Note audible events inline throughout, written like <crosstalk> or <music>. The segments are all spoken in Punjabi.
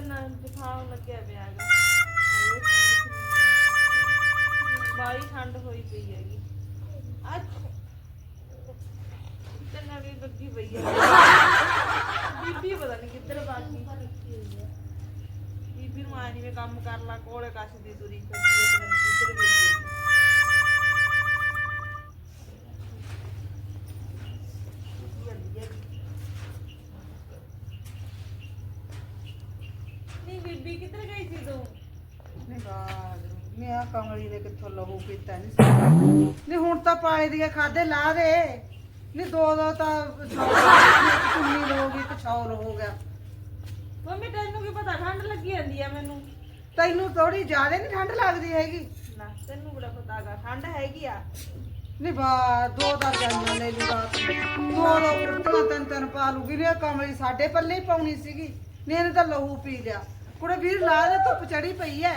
ਤਾਂ ਜ਼ੁਕਾਮ ਲੱਗਿਆ ਪਿਆ ਹੈਗਾ। ਬਾਈ ਠੰਡ ਹੋਈ ਪਈ ਹੈਗੀ। ਅੱਛਾ। ਤੇ ਨਵੀਂ ਲੱਗੀ ਪਈ ਹੈ ਬੀਬੀ ਪਤਾ ਨਹੀਂ ਕਿੱਧਰ ਬਾਕੀ ਬੀਬੀ ਨੂੰ ਆਇਆ ਨਹੀਂ ਕੰਮ ਕਰ ਲਾ, ਕੋਲੇ ਕੱਛਦੀ ਤੁਰੀ ਫਿਰਦੀ ਹੈ ਕਿੱਧਰ ਗਈ ਹੈ ਬੀਬੀ ਆਂਦੀ ਹੈਗੀ। ਨਹੀਂ ਬੀਬੀ ਕਿੱਧਰ ਗਈ ਸੀ ਤੂੰ? ਮੈਂ ਆ ਕਮਲੀ ਦੇ ਕਿੱਥੋਂ ਲਹੂ ਪੀਤਾ? ਨਹੀਂ ਨਹੀਂ ਹੁਣ ਤਾਂ ਪਾਏ ਦੀਆਂ ਖਾਦੇ ਲਾ ਦੇ। ਨਹੀਂ ਦੋ ਦੋ ਤਾਂ ਗਈ ਕਛੌਲ ਹੋ ਗਿਆ। ਮੰਮੀ ਤੈਨੂੰ ਕੀ ਪਤਾ ਠੰਡ ਲੱਗੀ ਜਾਂਦੀ ਆ ਮੈਨੂੰ। ਤੈਨੂੰ ਥੋੜੀ ਜ਼ਿਆਦਾ ਨਹੀਂ ਠੰਡ ਲੱਗਦੀ ਹੈਗੀ। ਨਾ ਤੈਨੂੰ ਬੜਾ ਪਤਾ ਹੈਗਾ ਠੰਡ ਹੈਗੀ ਆ। ਨਹੀਂ ਬਾ ਦੋ ਜਾਨਾਂ ਲੈ ਲਈ ਰਾਤ ਨੂੰ। ਦੋ ਦੋ ਕੁੜਤੀਆਂ ਤਿੰਨ ਤਿੰਨ ਪਾ ਲੂਗੀ ਨੇ ਕਮਲੀ ਸਾਡੇ ਪੱਲੇ ਹੀ ਪਾਉਣੀ ਸੀਗੀ। ਨੇ ਇਹਨੇ ਤਾਂ ਲਹੂ ਪੀ ਲਿਆ। ਕੁੜੇ ਵੀਰ ਲਾ ਦੇ ਧੁੱਪ ਚੜੀ ਪਈ ਐ।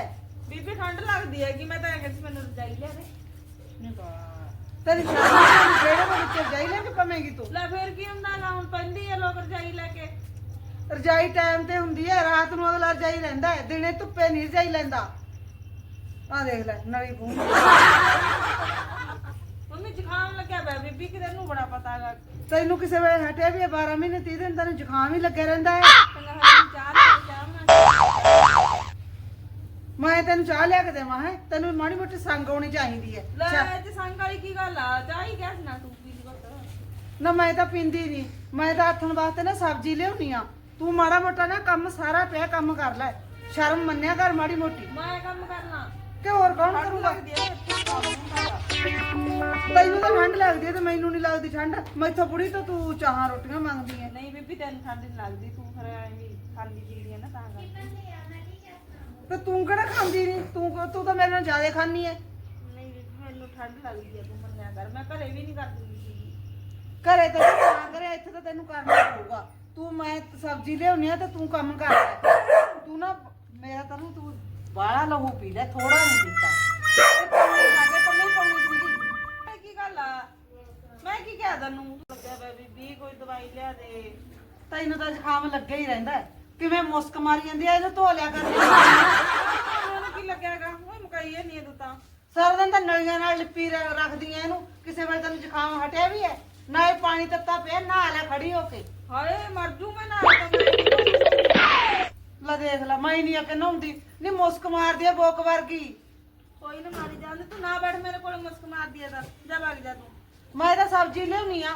ਬੀਬੀ ਠੰਡ ਲੱਗਦੀ ਹੈਗੀ ਮੈਂ ਤਾਂ ਕਹਿੰਦੀ ਸੀ ਮੈਨੂੰ ਰਜਾਈ ਲਿਆ ਦੇ। ਨਹੀਂ ਬਾ ਤੇਰੀ ਸ਼ਾਦੀ ਜਿਹੜੇ ਵਿੱਚ ਜਾਈ ਲੈ ਕੇ ਪਵੇਂਗੀ ਤੂੰ? ਲੈ ਫੇਰ ਕੀ ਹੁੰਦਾ ਨਾ ਹੁਣ ਪੈਂਦੀ ਆ ਲੋਕ ਰਜਾਈ ਲੈ ਕੇ। ਰਜਾਈ ਟਾਈਮ ਤੇ ਹੁੰਦੀ ਹੈ ਰਾਤ ਨੂੰ ਅਗਲਾ ਰਜਾਈ ਲੈਂਦਾ ਹੈ ਦਿਨੇ ਧੁੱਪੇ ਨਹੀਂ ਰਜਾਈ ਲੈਂਦਾ। ਆ ਦੇਖ ਲੈ ਨਵੀਂ ਬੂਹ ਮੰਮੀ ਜ਼ੁਕਾਮ ਲੱਗਿਆ ਪਿਆ ਬੀਬੀ ਕਿ ਤੈਨੂੰ ਬੜਾ ਪਤਾ ਹੈਗਾ ਤੈਨੂੰ ਕਿਸੇ ਵੇਲੇ ਹਟਿਆ ਵੀ ਹੈ 12 ਮਹੀਨੇ 30 ਦਿਨ ਤੈਨੂੰ ਜ਼ੁਕਾਮ ਹੀ ਲੱਗਿਆ ਰਹਿੰਦਾ ਹੈ ਚੰਗਾ ਤੈਨੂੰ ਚਾਹ ਲਿਆ ਕੇ ਦੇਵਾਂ ਹੈ? ਤੈਨੂੰ ਮਾੜੀ ਮੋਟੀ ਸੰਗ ਆਉਣੀ ਚਾਹੀਦੀ ਹੈ। ਲੈ ਚਾਹ- ਤੇ ਸੰਗ ਵਾਲੀ ਕੀ ਗੱਲ ਆ? ਚਾਹ ਹੀ ਕਹਿ ਨਾ ਤੂੰ ਲਈ ਬਸ ਨਾ ਮੈਂ ਤਾਂ ਪੀਂਦੀ ਨਹੀਂ। ਮੈਂ ਤਾਂ ਹੱਥਣ ਵਾਸਤੇ ਨਾ ਸਬਜ਼ੀ ਲਿਆਉਣੀ ਆ। ਤੂੰ ਮਾੜਾ ਮੋਟਾ ਨਾ ਕੰਮ ਸਾਰਾ ਪਿਆ ਕੰਮ ਕਰ ਲੈ। ਸ਼ਰਮ ਮੰਨਿਆ ਕਰ ਮਾੜੀ ਮੋਟੀ। ਮੈਂ ਕੰਮ ਕਰਨਾ। ਕਿ ਹੋਰ ਕੌਣ ਠੰਡ ਕਰੂਗਾ? ਲੱਗਦੀ ਆ ਇੱਥੇ ਕੰਮ ਹੁੰਦਾ ਤੈਨੂੰ ਤਾਂ ਠੰਡ ਲੱਗਦੀ ਹੈ ਤੇ ਮੈਨੂੰ ਨਹੀਂ ਲੱਗਦੀ ਠੰਡ। ਮੈਥੋਂ ਬੁੜੀ ਤਾਂ ਤੂੰ ਚਾਹਾਂ ਰੋਟੀਆਂ ਮੰਗਦੀ ਹੈ ਨਹੀਂ ਬੀਬੀ ਤੈਨੂੰ ਠੰਡ ਨਹੀਂ ਲੱਗਦੀ। ਤੂੰ ਫਿਰ ਐਵੇਂ ਖਾਂਦੀ ਪੀਂਦੀ ਨਾ ਤਾਂ ਕਰਕੇ। ਤੇ ਤੂੰ ਕਿਹੜਾ ਖਾਂਦੀ ਨਹੀਂ ਤੂੰ ਤੂੰ ਤਾਂ ਮੇਰੇ ਨਾਲ ਜ਼ਿਆਦਾ ਖਾਂਦੀ ਹੈ ਨਹੀਂ ਮੈਨੂੰ ਠੰਡ ਲੱਗਦੀ ਆ ਤੂੰ ਮੰਨਿਆ ਕਰ। ਮੈਂ ਘਰੇ ਵੀ ਨਹੀਂ ਕਰਦੀ ਸੀ ਘਰੇ ਤਾਂ ਤੂੰ ਨਾ ਕਰੇ ਇੱਥੇ ਤਾਂ ਤੈਨੂੰ ਕਰਨਾ ਪਊਗਾ ਤੂੰ ਮੈਂ ਸਬਜ਼ੀ ਲਿਆਉਣੀ ਆ ਤੇ ਤੂੰ ਕੰਮ ਕਰ। ਲੈ ਤੂੰ ਨਾ ਮੇਰਾ ਤਾਂ ਨਾ ਤੂੰ ਬਾਹਲਾ ਲਹੂ ਪੀ ਲੈ ਥੋੜਾ ਨਹੀਂ ਪੀਤਾ। ਇਹ ਪਾਣੀ ਸਾਡੇ ਪੱਲੇ ਹੀ ਪਾਉਣੀ ਸੀਗੀ। ਮੈਂ ਕੀ ਗੱਲ ਆ? ਮੈਂ ਕੀ ਕਹਿ ਤੈਨੂੰ ਲੱਗਿਆ ਪਿਆ ਬੀਬੀ ਕੋਈ ਦਵਾਈ ਲਿਆ ਦੇ। ਤੈਨੂੰ ਤਾਂ ਜ਼ੁਕਾਮ ਲੱਗਿਆ ਹੀ ਰਹਿੰਦਾ। ਹੈ। ਕਿਵੇਂ ਮੁਸਕ ਮਾਰੀ ਜਾਂਦੀ ਆ ਇਹਨੂੰ ਧੋ ਲਿਆ ਕਰ। ਉਹਨੂੰ ਕੀ ਲੱਗਿਆਗਾ? ਓਏ ਮੁਕਾਈ ਨਹੀਂ ਤੂੰ ਤਾਂ। ਸਾਰਾ ਦਿਨ ਤਾਂ ਨਲੀਆਂ ਨਾਲ ਲਿਪੀ ਰ- ਰੱਖਦੀ ਐ ਇਹਨੂੰ। ਕਿਸੇ ਵੇਲੇ ਤੈਨੂੰ ਜ਼ੁਕਾਮ ਹਟਿਆ ਵੀ ਹੈ? ਨਾ ਇਹ ਪਾਣੀ ਤੱਤਾ ਪਿਆ ਨਹਾ ਲੈ ਖੜੀ ਹੋ ਕੇ। ਹਾਏ ਮਰ ਜੂ ਮੈਂ ਨਾ ਲੈ ਦੇਖ ਲੈ ਮੈਂ ਨਹੀਂ ਆ ਕਿ ਨਹਾਉਂਦੀ? ਨਹੀਂ ਮੁਸਕ ਮਾਰਦੀ ਆ ਬੋਕ ਵਰਗੀ। ਕੋਈ ਨਾ ਮਾਰੀ ਜਾਂਦੇ ਤੂੰ ਨਾ ਬੈਠ ਮੇਰੇ ਕੋਲ ਮੁਸਕ ਮਾਰਦੀ ਆ ਤਾਂ। ਜਾ ਵਗ ਜਾ ਤੂੰ। ਮੈਂ ਤਾਂ ਸਬਜ਼ੀ ਲਿਆਉਣੀ ਆ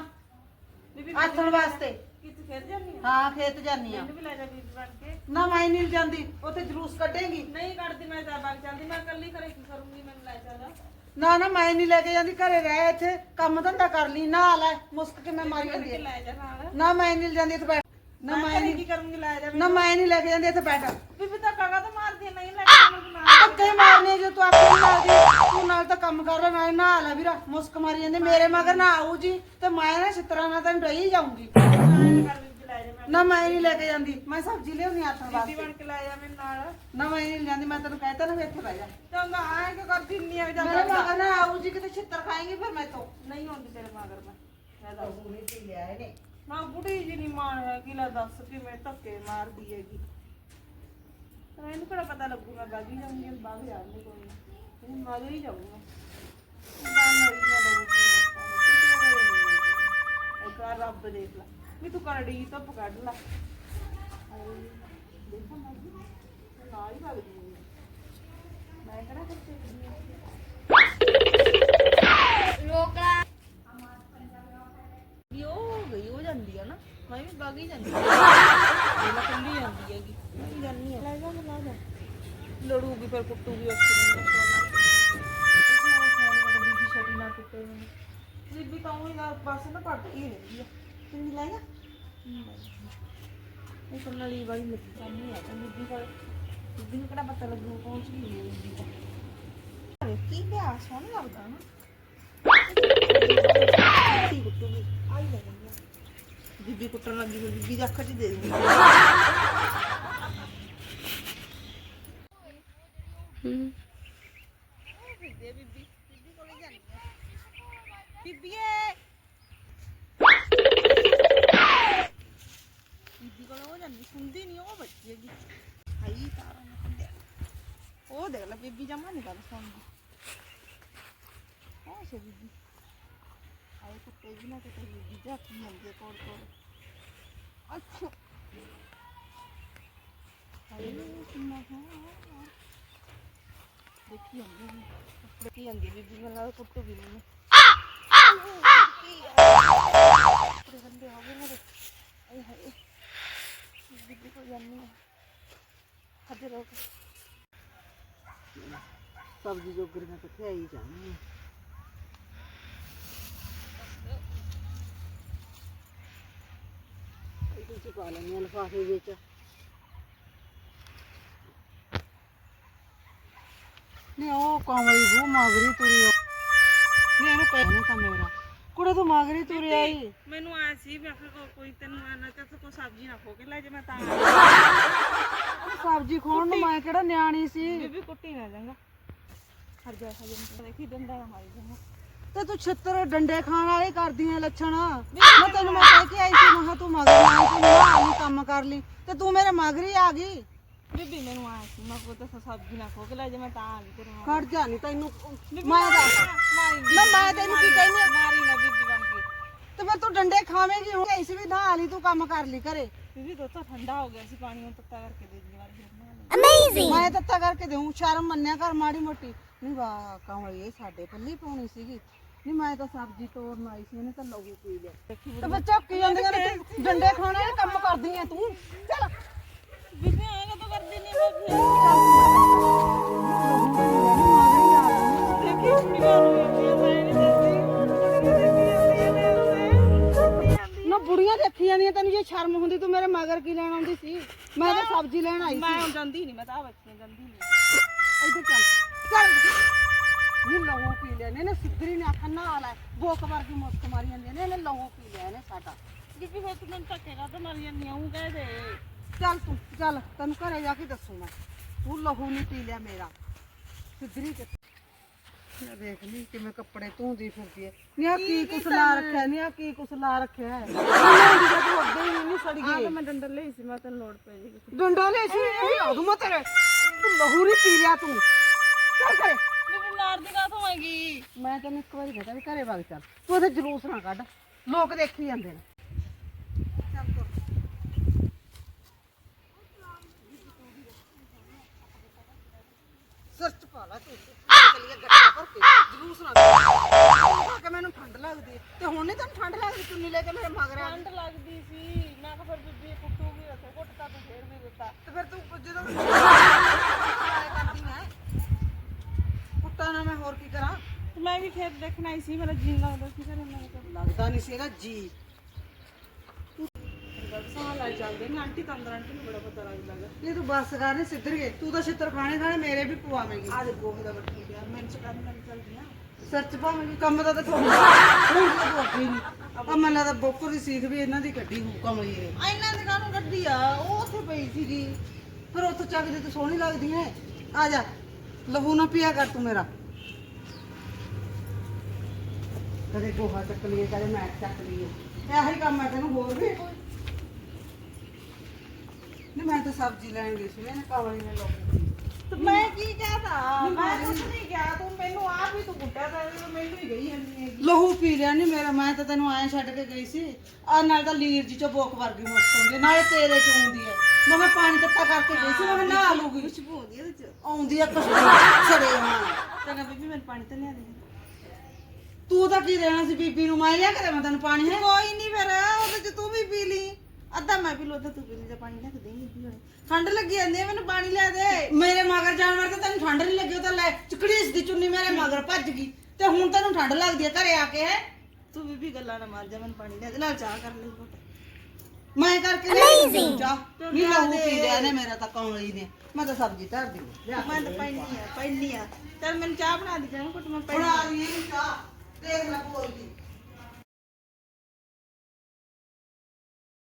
ਬੀਬੀ ਆਥਣ ਵਾਸਤੇ। ਕਿੱਥੇ ਫਿਰ ਜਾਨੀ ਆ? ਹਾਂ ਖੇਤ ਜਾਨੀ ਆ। ਮੈਨੂੰ ਵੀ ਲੈ ਜਾ ਬੀਬੀ ਬਣ ਕੇ। ਨਾ ਮੈਂ ਨਹੀਂ ਜਾਂਦੀ ਉੱਥੇ ਜਲੂਸ ਕੱਢੇਗੀ। ਨਹੀਂ ਕੱਢਦੀ ਮੈਂ ਜਾ ਵਗ ਜਾਂਦੀ ਮੈਂ ਇਕੱਲੀ ਘਰੇ ਕੀ ਕਰੂੰਗੀ ਮੈਨੂੰ ਲੈ ਜਾ ਨਾ ਨਾ ਮੈਂ ਨਹੀਂ ਲੈ ਕੇ ਜਾਂਦੀ ਘਰੇ ਰਹਿ ਇੱਥੇ ਕੰਮ ਧੰਦਾ ਕਰ ਲਈ ਨਹਾ ਲੈ ਮੁਸਕ ਕਿਵੇਂ ਮਾਰੀ ਜਾਂਦੀ ਕੇ ਹੈ ਲੈ ਜਾ ਨਾਲ? ਨਾ ਮੈਂ ਨਹੀਂ ਜਾਂਦੀ ਇੱਥੇ ਬੈਠ ਨਾ ਮੈਂ ਮੈਂ ਘਰੇ ਕੀ ਨਹੀਂ ਕਰੂੰਗੀ ਲੈ ਜਾ ਨਾ ਮੈਂ ਨਹੀਂ ਲੈ ਕੇ ਜਾਂਦੀ ਇੱਥੇ ਬੈਠ। ਬੀਬੀ ਤਾਂ ਕਾਗਾ ਤਾਂ ਮਾਰਦੀ ਆ, ਨਹੀਂ ਲੈ ਕੇ ਮੈਨੂੰ ਨਾਲ। ਧੱਕੇ ਮਾਰਨੇ ਜੋ ਤੂੰ ਆਪੇ ਕੰਮ ਕਰ ਲੈ ਨਾਲ ਨਹਾ ਲੈ ਵੀਰਾ ਮੁਸਕ ਮਾਰੀ ਜਾਂਦੇ ਮੇਰੇ ਮਗਰ ਨਾ ਆਊ ਜੀ ਤੇ ਮੈਂ ਨਾ ਛਿੱਤਰਾਂ ਨਾਲ ਤੈਨੂੰ ਡਈ ਜਾਊਂਗੀ। ਕਰ ਮੈਂ ਨਾ ਮੈਂ ਨਹੀਂ ਲੈ ਕੇ ਜਾਂਦੀ ਮੈਂ ਸਬਜ਼ੀ ਲਿਆਉਣੀ ਆਥਣ ਬੀਬੀ ਵਾਸਤੇ। ਬਣ ਕੇ ਲੈ ਜਾ ਮੇਰੇ ਨਾਲ। ਨਾ ਮੈਂ ਨਹੀਂ ਜਾਂਦੀ ਮੈਂ ਤੈਨੂੰ ਕਹਿਤਾ ਨਾ ਵੀ ਇੱਥੇ ਬਹਿ ਜਾ। ਚੰਗਾ ਆਏ ਕਿ ਕਰਦੀ ਨਹੀਂ ਆ ਮੇਰੇ ਮਗਰ ਨਾ ਆਊ ਜੀ ਕਿਤੇ ਛਿੱਤਰ ਖਾਏਂਗੀ ਫਿਰ ਮੈਂ ਤੋਂ ਨਹੀਂ ਹੁੰਦੀ ਤੇਰੇ ਮਗਰ ਮੈਂ। ਮੈਂ ਦੱਸ। ਨਾ ਬੁੜੀ ਜੀ ਨਹੀਂ ਮਾਣ ਹੈ ਕਿ ਲੈ ਦੱਸ ਕਿਵੇਂ ਧੱਕੇ ਮਾਰਦੀ ਹੈਗੀ। ਤਾਂ ਇਹਨੂੰ ਕਿਹੜਾ ਪਤਾ ਲੱਗੂਗਾ ਬਾਗੀ ਜਾਊਂਗੀ ਬਾਗ ਜਾਂਦੇ ਕੋਈ। ਮਗਰ ਹੀ ਜਾਊਗਾ। ਆ ਰੱਬ ਦੇਖ ਲੈ। ਵੀ ਤੂੰ ਕਰੜੀ ਧੁੱਪ ਕੱਢ ਲੈ। ਦੇਖਾਂ ਮੈਂ ਨਾਲ ਹੀ ਭੱਜ ਜੂਗੀ। ਮੈਂ ਕਿਹੜਾ ਕਿੱਥੇ ਵੀ ਉਹ ਗਈ ਹੋ ਜਾਂਦੀ ਆ ਨਾ। ਮੈਂ ਵੀ ਹੀ ਜਾਂਦੀ ਆ। <laughs> ਮੈਂ ਕੱਲੀ ਜਾਂਦੀ ਹੈਗੀ। ਮੈਂ ਜਾਂਦੀ ਆ। ਲੈ ਜਾ ਲੈ ਜਾ। ਲੜੂਗੀ, ਫਿਰ ਕੁੱਟੂਗੀ ਉਸ ਨੂੰ ਬੀਬੀ ਛੜੀ ਨਾ ਕੁੱਟੇ ਮੈਨੂੰ ਬੀਬੀ ਤਾਂ ਉਹੀ ਨਾ ਬਸ ਨਾ ਪੱਟ ਹੀ ਰਹਿੰਦੀ ਆ ਤੂੰ ਲੈ ਇਹ ਤਾਂ ਨਲੀ ਵਾਲੀ ਮਿੱਟੀ ਸਾਹਮਣੇ ਆ ਤਾਂ ਬੀਬੀ ਕੋਲ ਬੀਬੀ ਨੂੰ ਕਿਹੜਾ ਪਤਾ ਲੱਗੂ ਪਹੁੰਚ ਗਈ ਹੈ ਬੀਬੀ ਤਾਂ ਕੀ ਪਿਆ, ਸੋਹਣਾ ਲੱਗਦਾ ਨਾ। ਬੀਬੀ ਕੁੱਟੂਗੀ। ਆਈ ਲੈ ਬੀਬੀ ਕੁੱਟਣ ਲੱਗੀ ਹੋਈ, ਬੀਬੀ ਦੀ ਅੱਖ 'ਚ ਦੇ ਦੂੰਗੀ ਬੀਬੀ ਬੀਬੀ ਬੀਬੀ ਕੋਲੇ ਜਾਂਦੀ ਆ ਬੀਬੀਏ ਬੀਬੀ ਕੋਲ ਉਹ ਜਾਂਦੀ ਸੁਣਦੀ ਨਹੀਂ ਉਹ ਬੱਚੀ ਹੈਗੀ ਹਾਈ ਤਾਰਾ ਨਿਕਲਿਆ ਉਹ ਦੇਖ ਲੈ ਬੀਬੀ ਜਮਾ ਨਹੀਂ ਦੇਖੀ ਜਾਂਦੀ ਵੀ ਦੇਖੀ ਜਾਂਦੀ ਬੀਬੀ ਮੈਨੂੰ ਲੱਗਦਾ ਕੁੱਟੂ ਵੀ ਨਹੀਂ ਕੁੱਤੇ ਬੰਦੇ ਹੋ ਗਏ ਮੇਰੇ। ਆਏ ਹਾਏ ਬੀਬੀ ਕੋਲ ਜਾਂਦੀ ਆ। ਹੱਥੇ ਰੋਕ। ਸਬਜ਼ੀ ਜੋਗਰੀਆਂ ਕਿੱਥੇ ਆਈ ਜਾਣੀ ਇਹ ਤੁਸੀਂ ਪਾ ਲੈਣੀ ਲਫਾਫੇ ਵਿੱਚ। ਨੇ ਉਹ ਕਮਲੀ ਬੂ ਮਾਗਰੀ ਤੁਰੀ ਆ। ਨੇ ਇਹਨੂੰ ਕਹਿਣਾ ਤਾਂ ਮੇਰਾ। ਕੁੜੇ ਤੂੰ ਮਾਗਰੀ ਤੁਰੀ ਆਈ ਮੈਨੂੰ ਆ ਸੀ ਮੈਂ ਕਿਹਾ ਕੋਈ ਤੈਨੂੰ ਆਣਾ ਤੇ ਕੋਈ ਸਬਜ਼ੀ ਨਾ ਖੋ ਕੇ ਲੈ ਜਾ ਮੈਂ ਤਾਂ ਸਬਜ਼ੀ ਖਾਣ ਨੂੰ ਮੈਂ ਕਿਹੜਾ ਨਿਆਣੀ ਸੀ? ਬੀਬੀ ਕੁੱਟੀ ਨਾ ਜਾਂਗਾ ਹਰ ਜਾ ਹਜੇ ਦੇਖੀ ਡੰਡਾ ਨਾ ਮਾਰੀ ਜਾਂਗਾ ਤੇ ਤੂੰ ਛਿੱਤਰ ਡੰਡੇ ਖਾਣ ਵਾਲੇ ਕਰਦੀ ਐ ਲੱਛਣ ਮੈਂ ਤੈਨੂੰ ਮੈਂ ਕਹਿ ਕੇ ਆਈ ਸੀ ਮੈਂ ਕਿਹਾ ਤੂੰ ਮਗਰ ਨਾ ਆਈ ਤੂੰ ਨਾ ਨਹੀਂ ਕੰਮ ਕਰ ਲਈ। ਤੇ ਤੂੰ ਮੇਰੇ ਮਗਰ ਹੀ ਆ ਗਈ। ਬੀਬੀ ਮੈਨੂੰ ਆ ਸੀ ਮੈਂ ਕੋਈ ਤਾਂ ਸਬਜ਼ੀ ਨਾ ਖੋ ਕੇ ਲੈ ਜਾ ਮੈਂ ਤਾਂ ਆ ਗਈ ਤੇਰੇ ਨਾਲ। ਖੜ ਜਾ ਨਹੀਂ ਤੈਨੂੰ ਬੀਬੀ ਮੈਂ ਦੱਸ ਮਾਰੀ ਮੈਂ ਮੈਂ ਤੈਨੂੰ ਕੀ ਕਹਿੰਦੀ ਆ? ਮਾਰੀ ਨਾ ਬੀਬੀ ਬਣ ਕੇ। ਤੇ ਫਿਰ ਤੂੰ ਡੰਡੇ ਖਾਵੇਂਗੀ ਹੁਣ ਇਸ ਵੀ ਨਾ ਲਈ ਤੂੰ ਕੰਮ ਕਰ ਲਈ ਘਰੇ। ਬੀਬੀ ਦੋ ਤਾਂ ਠੰਡਾ ਹੋ ਗਿਆ ਸੀ ਪਾਣੀ ਨੂੰ ਤੱਤਾ ਕਰਕੇ ਦੇ ਦੀ ਵਾਰ ਫਿਰ ਬਣਾ ਲਈ ਮੈਂ ਤੱਤਾ ਕਰਕੇ ਦੇਉਂ ਸ਼ਰਮ ਮੰਨਿਆ ਕਰ ਮਾੜੀ ਮੋਟੀ। ਨਹੀਂ ਵਾਹ ਕਮਲੀ ਇਹ ਸਾਡੇ ਪੱਲੀ ਪਾਉਣੀ ਸੀਗੀ। ਨਹੀਂ ਮੈਂ ਤਾਂ ਸਬਜ਼ੀ ਤੋੜਨ ਆਈ ਸੀ ਇਹਨੇ ਤਾਂ ਲਹੂ ਪੀ ਲਿਆ। ਤੇ ਬੱਚਾ ਕੀ ਜਾਂਦੀਆਂ ਨੇ ਤੂੰ ਡੰਡੇ ਖਾਣੇ ਕੰਮ ਕਰਦੀ ਐ ਤੂੰ। ਚੱਲ ਨੂੰ ਨਾ ਬੁੜੀਆਂ ਦੇਖੀ ਜਾਂਦੀਆਂ ਤੈਨੂੰ ਜੇ ਸ਼ਰਮ ਹੁੰਦੀ ਤੂੰ ਮੇਰੇ ਮਗਰ ਕੀ ਲੈਣ ਆਉਂਦੀ ਸੀ? ਮੈਂ ਤਾਂ ਸਬਜ਼ੀ ਲੈਣ ਆਈ ਸੀ ਮੈਂ ਹੁਣ ਜਾਂਦੀ ਨਹੀਂ ਮੈਂ ਤਾਂ ਆ ਬੱਚੀਆਂ ਜਾਂਦੀ ਨਹੀਂ ਇੱਧਰ ਚੱਲ। ਚੱਲ। ਨੀ ਲਹੂ ਪੀ ਲਿਆ ਨੇ ਇਹਨੇ ਸਿੱਧਰੀ ਨੇ ਆਖਣ ਨਾ ਆਲਾ ਬੋਕ ਵਰਗੀ ਮੁਸਕ ਮਾਰੀ ਜਾਂਦੀ ਨੇ ਇਹਨੇ ਲਹੂ ਪੀ ਲਿਆ ਇਹਨੇ ਸਾਡਾ। ਬੀਬੀ ਫਿਰ ਤੂੰ ਮੈਨੂੰ ਧੱਕੇ ਕਾ ਤਾਂ ਮਾਰੀ ਜਾਂਦੀ ਆ? ਉਹ ਕਹਿ ਦੇ। ਚੱਲ ਤੂੰ ਚੱਲ ਤੈਨੂੰ ਘਰੇ ਜਾ ਕੇ ਦੱਸੂ ਮੈਂ। ਤੂੰ ਲਹੂ ਨਹੀਂ ਪੀ ਲਿਆ ਮੇਰਾ। ਸਿੱਧਰੀ ਕਿ ਮੈਂ ਦੇਖ ਲਈ ਕਿਵੇਂ ਕੱਪੜੇ ਧੋਂਦੀ ਫਿਰਦੀ ਐ। ਨੀ ਆ ਕੀ ਕੁਛ ਲਾ ਰੱਖਿਆ ਨੀ ਆ ਕੀ ਕੁਛ ਲਾ ਰੱਖਿਆ ਹੈ ਨਹੀਂ ਦੀ ਤੂੰ ਅੱਗੇ ਹੀ ਨਹੀਂ ਸੜ ਆ ਗਈ ਤਾਂ ਮੈਂ ਡੰਡਲ ਲਈ ਸੀ ਮੈਂ ਤੈਨੂੰ ਲੋੜ ਪੈ ਜੀ ਡੰਡਾ ਲੈ ਸੀ? ਇਹ ਲਾ ਦੂੰ ਮੈਂ ਤੇਰੇ। ਤੂੰ ਲਹੂ ਨਹੀਂ ਪੀ ਲਿਆ ਤੂੰ। ਚੱਲ ਘਰੇ। ਬੀਬੀ ਮਾਰਦੀ ਕਾ ਤੋਂ ਆਏਗੀ? ਮੈਂ ਤੈਨੂੰ ਇੱਕ ਵਾਰੀ ਕਹਤਾ ਵੀ ਘਰੇ ਵਗ ਚੱਲ। ਤੂੰ ਉਹਦੇ ਜਲੂਸ ਨਾ ਕੱਢ। ਲੋਕ ਦੇਖੀ ਜਾਂਦੇ ਨੇ ਚੱਲ ਤੁਰ। ਸਿਰ ਚ ਪਾ ਲਾ ਤੂੰ ਚੱਲੀਏ ਗੱਟਾ ਭਰ ਕੇ ਜਲੂਸ ਨਾ ਕੱਢ। ਕਿ ਮੈਨੂੰ ਠੰਡ ਲੱਗਦੀ ਹੈ। ਤੇ ਹੁਣ ਨਹੀਂ ਤੈਨੂੰ ਠੰਡ ਲੱਗਦੀ ਚੁੰਨੀ ਲੈ ਕੇ ਮੇਰੇ ਮਗਰ ਆ ਗਈ। ਠੰਡ ਲੱਗਦੀ ਸੀ। ਮੈਂ ਕਿਹਾ ਫਿਰ ਬੀਬੀ ਕੁੱਟੂਗੀ ਉੱਥੇ ਕੁੱਟਤਾ ਤੂੰ ਫੇਰ ਵੀ ਦਿੱਤਾ। ਤੇ ਫਿਰ ਤੂੰ ਜਦੋਂ ਕਰਦੀ ਮੈਂ ਕੁੱਟਾ ਨਾ ਮੈਂ ਹੋਰ ਕੀ ਕਰਾਂ? ਮੈਂ ਵੀ ਖੇਤ ਦੇਖਣ ਆਈ ਸੀ ਮੇਰਾ ਜੀਨ ਲੱਗਦਾ ਸੀ ਘਰੇ ਮੈਂ ਕਿਹਾ ਲੱਗਦਾ ਨਹੀਂ ਸੀ ਇਹਦਾ ਜੀ ਸਾਹ ਲੈ ਚੱਲਦੇ ਨੇ ਆਂਟੀ ਤਾਂ ਅੰਦਰ ਆਂਟੀ ਨੂੰ ਬੜਾ ਪਤਾ ਲੱਗਦਾ ਗਾ ਇਹ ਤੂੰ ਬੱਸ ਕਰ ਨਹੀਂ ਸਿੱਧਰ ਗਏ ਤੂੰ ਤਾਂ ਛਿੱਤਰ ਖਾਣੇ ਖਾਣੇ ਮੇਰੇ ਵੀ ਪਵਾਵੇਂਗੀ। ਆ ਦੇ ਗੋਹੇ ਦਾ ਬੱਠੀ ਪਿਆ ਮੈਂ ਚਕਾਨ ਨਾਲ ਚੱਲਦੀ ਆ ਸੱਚ ਪਾਵੇਂਗੀ ਕੰਮ ਦਾ ਤਾਂ ਤੁਹਾਨੂੰ <laughs> ਹੁਣ ਤਾਂ ਅੱਗੇ ਨਹੀਂ। ਆ ਮੈਨੂੰ ਲੱਗਦਾ ਬੋਕਰ ਦੀ ਸੀਖ ਵੀ ਇਹਨਾਂ ਦੀ ਕੱਢੀ ਹੋਊ ਕਮਲੀ ਨੇ ਆ ਇਹਨਾਂ ਦੇ ਕਾਹਨੂੰ ਗੱਡੀ ਆ? ਉਹ ਉੱਥੇ ਪਈ ਸੀਗੀ। ਫਿਰ ਉੱਥੋਂ ਚੱਕਦੇ ਤੂੰ ਸੋਹਣੀ ਲੱਗਦੀ ਹੈ ਆ ਜਾ ਲਹੂ ਨਾ ਪੀਆ ਕਰ ਤੂੰ ਮੇਰਾ। ਕਦੇ ਗੋਹਾ ਚੱਕ ਲਈਏ ਕਦੇ ਮੈਂ ਚੱਕ ਲਈਏ। ਇਹੋ ਹੀ ਕੰਮ ਹੈ ਤੈਨੂੰ ਹੋਰ ਵੀ। ਕੋਈ ਮੈਂ ਤਾਂ ਸਬਜ਼ੀ ਲੈਣ ਗਈ ਸੀ ਇਹਨੇ ਕਮਲੀ ਨੇ ਤੇ ਮੈਂ ਕੀ ਕਹਤਾ? ਮੈਂ ਕੁਝ ਨਹੀਂ। ਕਿਹਾ ਤੂੰ ਮੈਨੂੰ ਆਪ ਹੀ ਤੂੰ ਗੁੱਟਿਆ ਤਾਂ ਮੈਨੂੰ ਹੀ ਗਈ ਜਾਂਦੀ ਹੈਗੀ। ਲਹੂ ਪੀ ਲਿਆ ਨਹੀਂ ਮੇਰਾ ਮੈਂ ਤਾਂ ਤੈਨੂੰ ਐਂ ਛੱਡ ਕੇ ਗਈ ਸੀ। ਆ ਨਾਲ ਤਾਂ ਲੀਰ ਜੀ ਚੋਂ ਬੋਕ ਵਰਗੀ ਹੁੰਦੀ ਨਾਲੇ ਤੇਰੇ ਚ ਆਉਂਦੀ ਹੈ। ਮੈਂ ਕਿਹਾ ਪਾਣੀ ਤੱਤਾ ਕਰਕੇ ਗਈ ਸੀ ਮੈਂ ਕਿਹਾ ਨਹਾ ਲੂਗੀ ਖੁਸ਼ਬੂ ਆਉਂਦੀ ਇਹਦੇ ਚ। ਆਉਂਦੀ ਆ ਕੁਛ ਛੜੇ ਹਾਂ ਚੰਗਾ ਬੀਬੀ ਮੈਨੂੰ ਪਾਣੀ ਤਾਂ ਲਿਆ ਦੇ। ਤੂੰ ਤਾਂ ਕੀ ਦੇਣਾ ਸੀ ਬੀਬੀ ਨੂੰ? ਮੈਂ ਲਿਆ ਕੇ ਦੇਵਾਂ ਤੈਨੂੰ ਪਾਣੀ ਹੈ? ਕੋਈ ਨਹੀਂ ਫਿਰ ਉਹਦੇ ਚ ਤੂੰ ਵੀ ਪੀ ਲਈ। ਅੱਧਾ ਮੈਂ ਪੀ ਲੂ ਅੱਧਾ ਤੂੰ ਪੀ ਲਈ ਤੇ ਪਾਣੀ ਲੈ ਕੇ ਦੇ ਬੀਬੀ ਹੁਣ ਠੰਡ ਲੱਗੀ ਜਾਂਦੀ ਹੈ ਮੈਨੂੰ ਪਾਣੀ ਲਿਆ ਦੇ। ਮੇਰੇ ਮਗਰ ਜਾਣ ਵਾਰ ਤਾਂ ਤੈਨੂੰ ਠੰਡ ਨਹੀਂ ਲੱਗੀ ਉਹ ਤਾਂ ਲੈ ਚਕੜੀਸ ਦੀ ਚੁੰਨੀ ਮੇਰੇ ਮਗਰ ਭੱਜ ਗਈ। ਤੇ ਹੁਣ ਤੈਨੂੰ ਠੰਡ ਲੱਗਦੀ ਹੈ ਘਰੇ ਆ ਕੇ ਹੈ। ਤੂੰ ਬੀਬੀ ਗੱਲਾਂ ਨਾ ਮਾਰ ਜਾ ਮੈਨੂੰ ਪਾਣੀ ਲਿਆ ਦੇ। ਨਾਲ ਚਾਹ ਕਰ ਲਈ ਘੁੱਟ। ਮੈਂ ਕਰਕੇ ਲੈ ਕੇ ਜਾ ਨਹੀਂ ਲਹੂ ਦੇ। ਪੀ ਲਿਆ ਨੇ ਮੇਰਾ ਤਾਂ ਕੌਂਲੀ ਨੇ। ਮੈਂ ਤਾਂ ਸਬਜ਼ੀ ਧਰ ਦੀ ਮੈਂ ਤਾਂ ਦੇ। ਪੈਣੀ ਆ ਪੈਣੀ ਆ ਚੱਲ ਮੈਨੂੰ ਚਾਹ ਬਣਾ ਦੇ ਜਾਣ ਘੁੱਟ ਮੈਂ ਪੈਣੀ ਬਣਾ ਲਈ ਚਾਹ। ਦੇਖ ਲੈ ਬੋਲਦੀ।